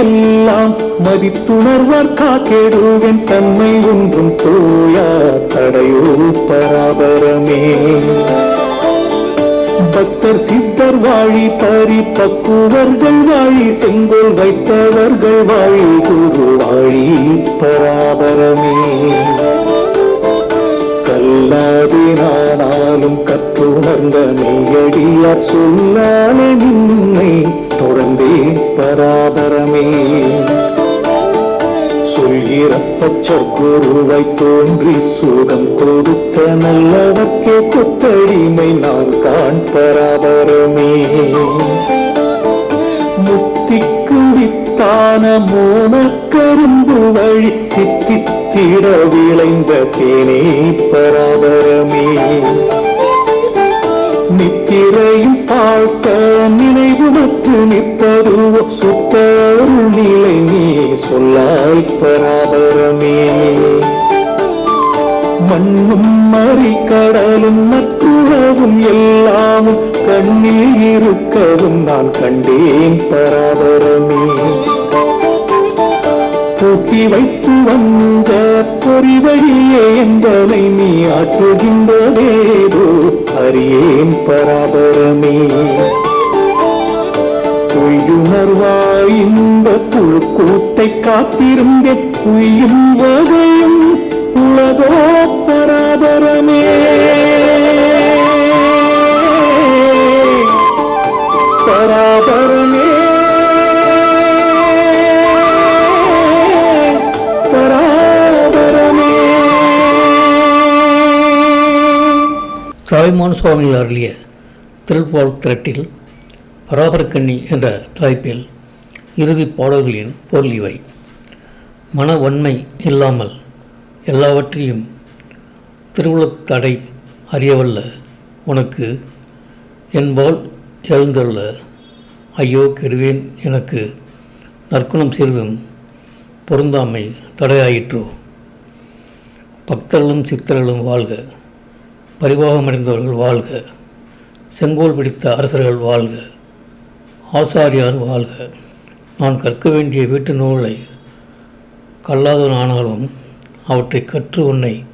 எல்லாம் மதித்துணர்வார் காக்கெடுவன் தன்மை ஒன்றும் தோயா தடையோ பராபரமே. பக்தர் சித்தர் வாழி பரி பக்குவர்கள் வாழி செங்கோல் வைத்தவர்கள் வாழி குரு வாழி பராபரமே. கல்லாது நானாலும் கற்றுணர்ந்த மெய்யடியார் சொல்லாலே நின்னை தொடர்ந்தே பராபரமே. சொல்கிறப்பச்சர் குருவை தோன்றி சுகம் கொடுத்த நல்லவர்க்கே கொத்தடிமை நான் காண் பராபரமே. முத்திக்கு வித்தான மோனக்கரும்பு வழி தித்தித்திட விளைந்த தேனே பராபரமே. நித்திரையும் பார்த்த நினைவு மற்று நிற்பதுவோ சுத்தருள் நிலை நீ சொல்லாய் பராபரமே. மண்ணும் மறி கடலும் நற்றுறவும் எல்லாமும் கண்ணில் இருக்கவும் நான் கண்டேன் பராபரமே. பூட்டி வைத்து வந்த பொறிவழியே என்பதை நீ ஆற்றுகின்றதேதோ அறியேன் பராபரமே. பொய்யுணர்வாய் இந்த புழுக்கூட்டை காத்திருந்தே உயும் வகையும் உலகோ பராபரமே. பராபரமே. பராபரமே. தாய்மான சுவாமிகள் அருளிய திருப்பால் திரட்டில் பராபரக்கண்ணி என்ற தலைப்பில் இறுதி பாடல்களின் பொருள் இவை. மன வன்மை இல்லாமல் எல்லாவற்றையும் திருவுளத்தடை அறியவல்ல உனக்கு. என்பால் எழுந்துள்ள ஐயோ கெடுவேன் எனக்கு நற்குணம் சிறிதும் பொருந்தாமை தடையாயிற்றோ. பக்தர்களும் சித்தர்களும் வாழ்க பரிவாகமடைந்தவர்கள் வாழ்க செங்கோல் பிடித்த அரசர்கள் வாழ்க. ஆசாரியார் வாழ்க. நான் கற்க வேண்டிய வீட்டு நூலை கல்லாதவனானாலும் அவற்றை கற்று உன்னை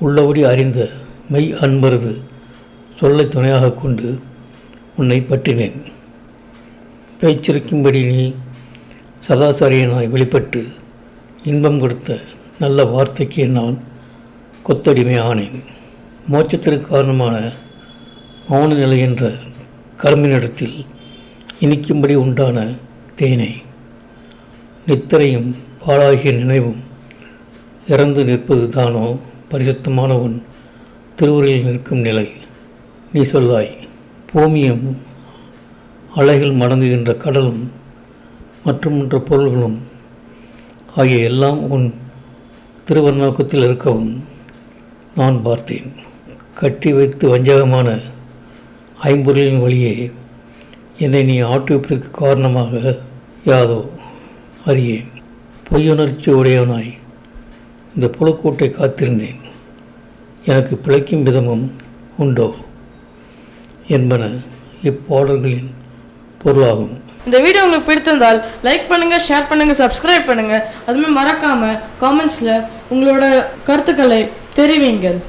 உள்ளபடி அறிந்த மெய் அன்பரது சொல்லை துணையாக கொண்டு உன்னை பற்றினேன். பேச்சிருக்கும்படி நீ சதாசாரியனாய் வெளிப்பட்டு இன்பம் கொடுத்த நல்ல வார்த்தைக்கு நான் கொத்தடிமை ஆனேன் மோட்சத்திற்கு காரணமான மௌன நிலை என்ற கரும்பினிடத்தில் இனிக்கும்படி உண்டான தேனை. நித்திரையும் பாழாகிய நினைவும் இறந்து நிற்பது தானோ? பரிசுத்தமான உன் திருவுரையில் நிற்கும் நிலை. நீ சொல்லாய் பூமியும் அலைகள் மடங்குகின்ற கடலும் மற்றும் மற்ற பொருள்களும் ஆகிய எல்லாம் உன் திருவர்ணோக்கத்தில் இருக்கவும் நான் பார்த்தேன். கட்டி வைத்து வஞ்சகமான ஐம்பொருளின் வழியே என்னை நீ ஆட்டுவிப்பதற்கு காரணமாக யாதோ அறியேன். பொய்யுணர்ச்சி உடையவனாய் இந்த புலக்கூட்டை காத்திருந்தேன். எனக்கு பிழைக்கும் விதமும் உண்டோ என்பன இப்பாடல்களின் பொருளாகும். இந்த வீடியோ உங்களுக்கு பிடித்திருந்தால் லைக் பண்ணுங்கள் ஷேர் பண்ணுங்கள் சப்ஸ்கிரைப் பண்ணுங்கள் அதுமாதிரி மறக்காமல் காமெண்ட்ஸில் உங்களோட கருத்துக்களை தெரிவிங்கள்.